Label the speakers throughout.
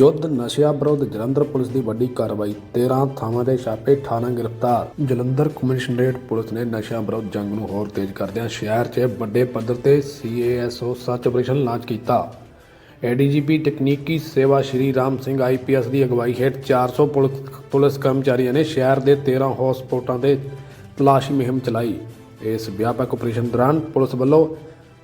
Speaker 1: ਜੁੱਧ, ਨਸ਼ਿਆਂ ਵਿਰੁੱਧ ਜਲੰਧਰ ਪੁਲਿਸ ਦੀ ਵੱਡੀ ਕਾਰਵਾਈ 13 ਥਾਵਾਂ ਦੇ ਛਾਪੇ 18 ਗ੍ਰਿਫਤਾਰ। ਜਲੰਧਰ ਕਮਿਸ਼ਨਰੇਟ ਪੁਲਿਸ ਨੇ ਨਸ਼ਿਆਂ ਵਿਰੁੱਧ ਜੰਗ ਨੂੰ ਹੋਰ ਤੇਜ਼ ਕਰਦਿਆਂ ਸ਼ਹਿਰ 'ਚ ਵੱਡੇ ਪੱਧਰ ਤੇ ਸੀਏਐਸਓ ਸਰਚ ਆਪਰੇਸ਼ਨ ਲਾਂਚ ਕੀਤਾ। ਏਡੀਜੀਪੀ ਤਕਨੀਕੀ ਸੇਵਾ ਸ਼੍ਰੀ ਰਾਮ ਸਿੰਘ ਆਈਪੀਐਸ ਦੀ ਅਗਵਾਈ ਹੇਠ 400 ਪੁਲਿਸ ਪੁਲਿਸ ਕਰਮਚਾਰੀਆਂ ਨੇ ਸ਼ਹਿਰ ਦੇ 13 ਹੌਟਸਪੌਟਾਂ ਤੇ ਤਲਾਸ਼ੀ ਮੁਹਿੰਮ ਚਲਾਈ। ਇਸ ਵਿਆਪਕ ਆਪਰੇਸ਼ਨ ਦੌਰਾਨ ਪੁਲਿਸ ਵੱਲੋਂ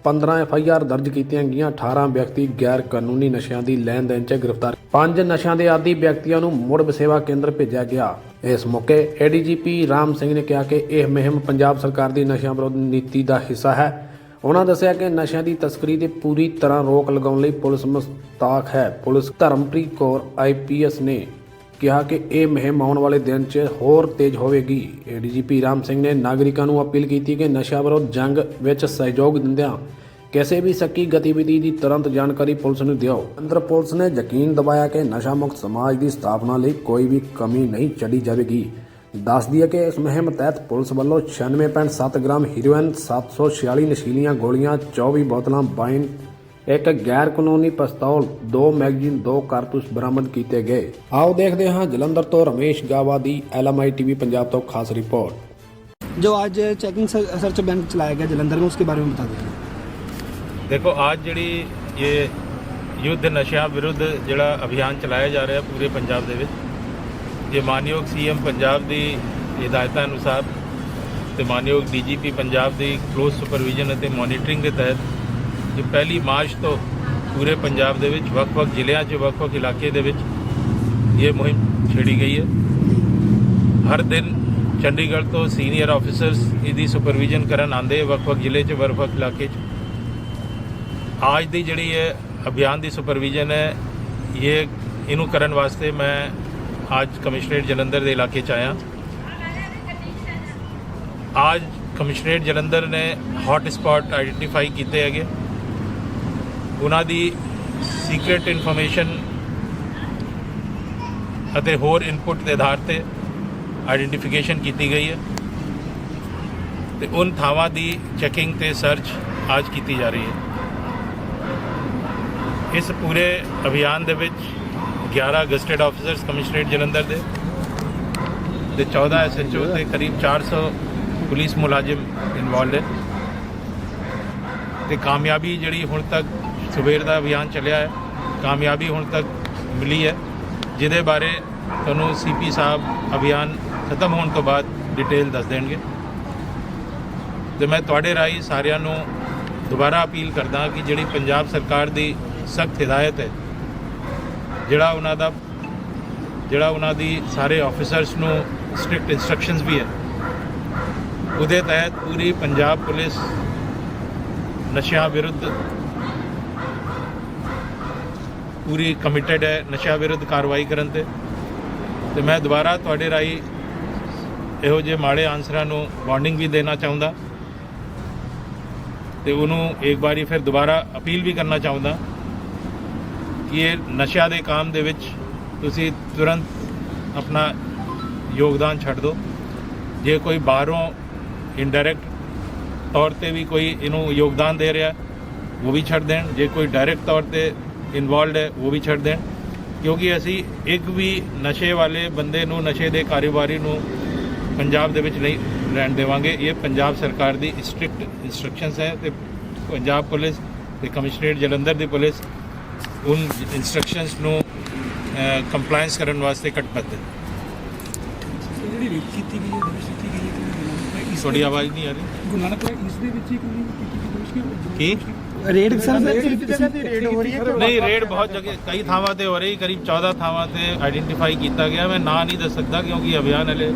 Speaker 1: 15 ਆਰ ਦਰਜ ਕੀਤੀਆਂ ਗਈਆਂ 18 ਵਿਅਕਤੀ ਗੈਰ ਕਾਨੂੰਨੀ ਨਸ਼ਿਆਂ ਦੀ ਲੈਣ ਦੇਣ 'ਚ ਗ੍ਰਿਫਤਾਰ। ਪੰਜ ਨਸ਼ਿਆਂ ਦੇ ਆਦੀ ਵਿਅਕਤੀਆਂ ਨੂੰ ਮੁੜ ਵਸੇਵਾ ਕੇਂਦਰ ਭੇਜਿਆ ਗਿਆ। ਇਸ ਮੌਕੇ ਏਡੀਜੀਪੀ ਰਾਮ ਸਿੰਘ ਨੇ ਕਿਹਾ ਕਿ ਇਹ ਮੁਹਿੰਮ ਪੰਜਾਬ ਸਰਕਾਰ ਦੀ ਨਸ਼ਿਆਂ ਵਿਰੁੱਧ ਨੀਤੀ ਦਾ ਹਿੱਸਾ ਹੈ। ਉਹਨਾਂ ਦੱਸਿਆ ਕਿ ਨਸ਼ਿਆਂ ਦੀ ਤਸਕਰੀ ਤੇ ਪੂਰੀ ਤਰ੍ਹਾਂ ਰੋਕ ਲਗਾਉਣ ਲਈ ਪੁਲਿਸ ਮੁਸਤਾਕ ਹੈ। ਪੁਲਿਸ ਧਰਮਪ੍ਰੀਤ ਕੌਰ ਆਈਪੀਐਸ ਨੇ ਕਿਹਾ ਕਿ ਇਹ ਮੁਹਿੰਮ ਆਉਣ ਵਾਲੇ ਦਿਨ 'ਚ ਹੋਰ ਤੇਜ਼ ਹੋਵੇਗੀ। ਏਡੀਜੀਪੀ ਰਾਮ ਸਿੰਘ ਨੇ ਨਾਗਰਿਕਾਂ ਨੂੰ ਅਪੀਲ ਕੀਤੀ ਕਿ ਨਸ਼ਾ ਵਿਰੋਧ ਜੰਗ ਵਿੱਚ ਸਹਿਯੋਗ ਦਿੰਦਿਆਂ ਕਿਸੇ ਵੀ ਸੱਕੀ ਗਤੀਵਿਧੀ ਦੀ ਤੁਰੰਤ ਜਾਣਕਾਰੀ ਪੁਲਿਸ ਨੂੰ ਦਿਓ। ਅੰਦਰ ਪੁਲਿਸ ਨੇ ਯਕੀਨ ਦਿਵਾਇਆ ਕਿ ਨਸ਼ਾ ਮੁਕਤ ਸਮਾਜ ਦੀ ਸਥਾਪਨਾ ਲਈ ਕੋਈ ਵੀ ਕਮੀ ਨਹੀਂ ਛੱਡੀ ਜਾਵੇਗੀ। ਦੱਸ ਦਈਏ ਕਿ ਇਸ ਮੁਹਿੰਮ ਤਹਿਤ ਪੁਲਿਸ ਵੱਲੋਂ 96.7 ਗ੍ਰਾਮ ਹੀਰੋਇਨ 746 ਨਸ਼ੀਲੀਆਂ ਗੋਲੀਆਂ 24 ਬੋਤਲਾਂ ਬਾਈਨ ਇੱਕ ਗੈਰ ਕਾਨੂੰਨੀ ਪਸਤੌਲ ਦੋ ਮੈਗਜ਼ੀਨ ਦੋ ਕਾਰਤੂਸ ਬਰਾਮਦ ਕੀਤੇ ਗਏ। ਆਓ ਦੇਖਦੇ ਹਾਂ ਜਲੰਧਰ ਤੋਂ ਰਮੇਸ਼ ਗਾਵਾ ਦੀ ਐਲਐਮਆਈ ਟੀਵੀ ਪੰਜਾਬ ਤੋਂ ਖਾਸ ਰਿਪੋਰਟ।
Speaker 2: ਜੋ ਅੱਜ ਚੈਕਿੰਗ ਸਰਚ अभियान ਚਲਾਇਆ ਗਿਆ ਜਲੰਧਰ में उसके बारे में बता दीजिए
Speaker 3: ਦੇਖੋ ਅੱਜ ਜਿਹੜੀ ਇਹ ਯੁੱਧ ਨਸ਼ਿਆਂ ਵਿਰੁੱਧ ਜਿਹੜਾ ਅਭਿਆਨ ਚਲਾਇਆ ਜਾ ਰਿਹਾ ਪੂਰੇ ਪੰਜਾਬ ਦੇ ਵਿੱਚ ਜੇ ਮਾਨਯੋਗ ਸੀਐਮ ਪੰਜਾਬ ਦੀ ਹਦਾਇਤਾਂ ਅਨੁਸਾਰ ਤੇ ਮਾਨਯੋਗ ਡੀਜੀਪੀ ਪੰਜਾਬ ਦੀ ਕਲੋਜ਼ ਸੁਪਰਵਿਜ਼ਨ ਅਤੇ ਮੋਨੀਟਰਿੰਗ ਦੇ ਤਹਿਤ ਜੋ ਪਹਿਲੀ ਮਾਰਚ ਤੋਂ ਪੂਰੇ ਪੰਜਾਬ ਦੇ ਵਿੱਚ, ਵੱਖ-ਵੱਖ ਜ਼ਿਲ੍ਹਿਆਂ 'ਚ, ਵੱਖ-ਵੱਖ ਇਲਾਕੇ ਦੇ ਵਿੱਚ ਇਹ ਮੁਹਿੰਮ ਛੇੜੀ ਗਈ ਹੈ। ਹਰ ਦਿਨ ਚੰਡੀਗੜ੍ਹ ਤੋਂ ਸੀਨੀਅਰ ਆਫੀਸਰਸ ਇਹਦੀ ਸੁਪਰਵਿਜ਼ਨ ਕਰਨ ਆਉਂਦੇ ਵੱਖ-ਵੱਖ ਜ਼ਿਲ੍ਹੇ 'ਚ, ਵੱਖ-ਵੱਖ ਇਲਾਕੇ 'ਚ। ਅੱਜ ਦੀ ਜਿਹੜੀ ਹੈ ਅਭਿਆਨ ਦੀ ਸੁਪਰਵਿਜ਼ਨ ਹੈ, ਇਹ ਇਹਨੂੰ ਕਰਨ ਵਾਸਤੇ ਮੈਂ ਅੱਜ ਕਮਿਸ਼ਨਰੇਟ ਜਲੰਧਰ ਦੇ ਇਲਾਕੇ 'ਚ ਆਇਆ। ਅੱਜ ਕਮਿਸ਼ਨਰੇਟ ਜਲੰਧਰ ਨੇ ਹੌਟ ਸਪੌਟ ਆਈਡੈਂਟੀਫਾਈ ਕੀਤੇ ਹੈਗੇ। ਉਹਨਾਂ ਦੀ ਸੀਕ੍ਰੀਟ ਇਨਫੋਰਮੇਸ਼ਨ ਅਤੇ ਹੋਰ ਇਨਪੁਟ ਦੇ ਆਧਾਰ ਤੇ ਆਈਡੈਂਟੀਫਿਕੇਸ਼ਨ ਕੀਤੀ ਗਈ ਹੈ ਤੇ ਉਨ ਥਾਵਾਂ ਦੀ ਚੈਕਿੰਗ ਤੇ ਸਰਚ ਅੱਜ ਕੀਤੀ ਜਾ ਰਹੀ ਹੈ। ਇਸ ਪੂਰੇ ਅਭਿਆਨ ਦੇ ਵਿੱਚ 11 ਗਸਟਡ ਆਫੀਸਰਸ ਕਮਿਸ਼ਨਰੇਟ ਜਲੰਧਰ ਦੇ ਤੇ 14 ਐਸਐਚਓ ਤੇ ਕਰੀਬ 400 ਪੁਲਿਸ ਮੁਲਾਜ਼ਮ ਇਨਵੋਲਡ ਹੈ ਤੇ ਕਾਮਯਾਬੀ ਜਿਹੜੀ ਹੁਣ ਤੱਕ ਸਵੇਰ ਦਾ ਅਭਿਆਨ ਚੱਲਿਆ ਹੈ, ਕਾਮਯਾਬੀ ਹੁਣ ਤੱਕ ਮਿਲੀ ਹੈ। ਜਿਹਦੇ ਬਾਰੇ ਤੁਹਾਨੂੰ ਸੀਪੀ ਸਾਹਿਬ ਅਭਿਆਨ ਖਤਮ ਹੋਣ ਤੋਂ ਬਾਅਦ ਡਿਟੇਲ ਦੱਸ ਦੇਣਗੇ। ਤੇ ਮੈਂ ਤੁਹਾਡੇ ਰਾਹੀਂ ਸਾਰਿਆਂ ਨੂੰ ਦੁਬਾਰਾ ਅਪੀਲ ਕਰਦਾ ਕਿ ਜਿਹੜੀ ਪੰਜਾਬ ਸਰਕਾਰ ਦੀ ਸਖਤ ਹਦਾਇਤ ਹੈ, ਜਿਹੜਾ ਉਹਨਾਂ ਦਾ, ਜਿਹੜਾ ਉਹਨਾਂ ਦੀ ਸਾਰੇ ਆਫੀਸਰਸ ਨੂੰ ਸਟ੍ਰਿਕਟ ਇਨਸਟਰਕਸ਼ਨਸ ਵੀ ਹੈ, ਉਹਦੇ ਤਹਿਤ ਪੂਰੀ ਪੰਜਾਬ ਪੁਲਿਸ ਨਸ਼ਿਆਂ ਵਿਰੁੱਧ ਪੂਰੀ ਕਮਿਟਡ ਹੈ ਨਸ਼ਿਆਂ ਵਿਰੁੱਧ ਕਾਰਵਾਈ ਕਰਨ ਤੇ। ਤੇ ਮੈਂ ਦੁਬਾਰਾ ਤੁਹਾਡੇ ਰਾਹੀਂ ਇਹੋ ਜਿਹੇ ਮਾੜੇ ਆਨਸਰਾਂ ਨੂੰ ਵਾਰਨਿੰਗ ਵੀ ਦੇਣਾ ਚਾਹੁੰਦਾ। ਤੇ ਉਹਨੂੰ ਇੱਕ ਵਾਰੀ ਫਿਰ ਦੁਬਾਰਾ ਅਪੀਲ ਵੀ ਕਰਨਾ ਚਾਹੁੰਦਾ ਕਿ ਇਹ ਨਸ਼ਿਆਂ ਦੇ ਕੰਮ ਦੇ ਵਿੱਚ ਤੁਸੀਂ ਤੁਰੰਤ ਆਪਣਾ ਯੋਗਦਾਨ ਛੱਡ ਦਿਓ। ਜੇ ਕੋਈ ਬਾਹਰੋਂ ਇਨਡਾਇਰੈਕਟ ਤੌਰ ਤੇ ਵੀ ਕੋਈ ਇਹਨੂੰ ਯੋਗਦਾਨ ਦੇ ਰਿਹਾ, ਉਹ ਵੀ ਛੱਡ ਦੇਣ। ਜੇ ਕੋਈ ਡਾਇਰੈਕਟ ਤੌਰ ਤੇ ਇਨਵੋਲਡ ਹੈ ਉਹ ਵੀ ਛੱਡ ਦੇਣ ਕਿਉਂਕਿ ਅਸੀਂ ਇੱਕ ਵੀ ਨਸ਼ੇ ਵਾਲੇ ਬੰਦੇ ਨੂੰ ਨਸ਼ੇ ਦੇ ਕਾਰੋਬਾਰੀ ਨੂੰ ਪੰਜਾਬ ਦੇ ਵਿੱਚ ਨਹੀਂ ਰਹਿਣ ਦੇਵਾਂਗੇ। ਇਹ ਪੰਜਾਬ ਸਰਕਾਰ ਦੀ ਸਟ੍ਰਿਕਟ ਇਨਸਟਰਕਸ਼ਨਸ ਹੈ ਤੇ ਪੰਜਾਬ ਪੁਲਿਸ ਤੇ ਕਮਿਸ਼ਨਰੇਟ ਜਲੰਧਰ ਦੀ ਪੁਲਿਸ ਉਨ ਇਨਸਟਰਕਸ਼ਨਸ ਨੂੰ ਕੰਪਲਾਈਂਸ ਕਰਨ ਵਾਸਤੇ ਕਟਬੱਧ ਹੈ।
Speaker 2: ਜਿਹੜੀ ਰੇਪ ਕੀਤੀ ਗਈ ਹੈ ਦਰਜ ਕੀਤੀ ਗਈ ਹੈ ਇਸ
Speaker 3: ਤੁਹਾਡੀ ਆਵਾਜ਼ ਨਹੀਂ ਆ ਰਹੀ।
Speaker 2: ਨਾਨਕ ਇਸ ਦੇ ਵਿੱਚ ਹੀ ਕੋਈ ਕੀਤੀ ਗਈ ਦੋਸ਼
Speaker 3: ਕੀ
Speaker 2: ਰੇਡ ਸਰ ਜਗ੍ਹਾ ਤੇ ਰੇਡ ਹੋ ਰਹੀ ਹੈ
Speaker 3: ਨਹੀਂ ਰੇਡ ਬਹੁਤ ਜਗ੍ਹਾ ਕਈ ਥਾਵਾਂ ਤੇ ਹੋ ਰਹੀ ਕਰੀਬ 14 ਥਾਵਾਂ ਤੇ ਆਈਡੈਂਟੀਫਾਈ ਕੀਤਾ ਗਿਆ ਮੈਂ ਨਾਂ ਨਹੀਂ ਦੱਸ ਸਕਦਾ ਕਿਉਂਕਿ ਅਭਿਆਨ ਹਲੇ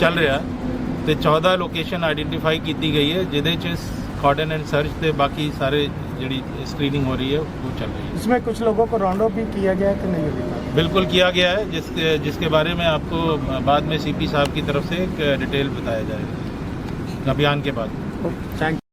Speaker 3: ਚੱਲ ਰਿਹਾ ਤੇ 14 ਲੋਕੇਸ਼ਨ ਆਈਡੈਂਟੀਫਾਈ ਕੀਤੀ ਗਈ ਹੈ ਜਿਹਦੇ ਚ ਕਾਰਡਨ ਐਂਡ ਸਰਚ ਤੇ ਬਾਕੀ ਸਾਰੇ ਜਿਹੜੀ स्क्रीनिंग हो रही है वो चल रही है
Speaker 2: इसमें कुछ लोगों को राउंड अप भी किया गया है कि नहीं अभी तक
Speaker 3: बिल्कुल किया गया है जिस जिसके बारे में आपको बाद में सीपी साहब की तरफ से एक डिटेल बताया जाएगा अभियान के बाद
Speaker 2: थैंक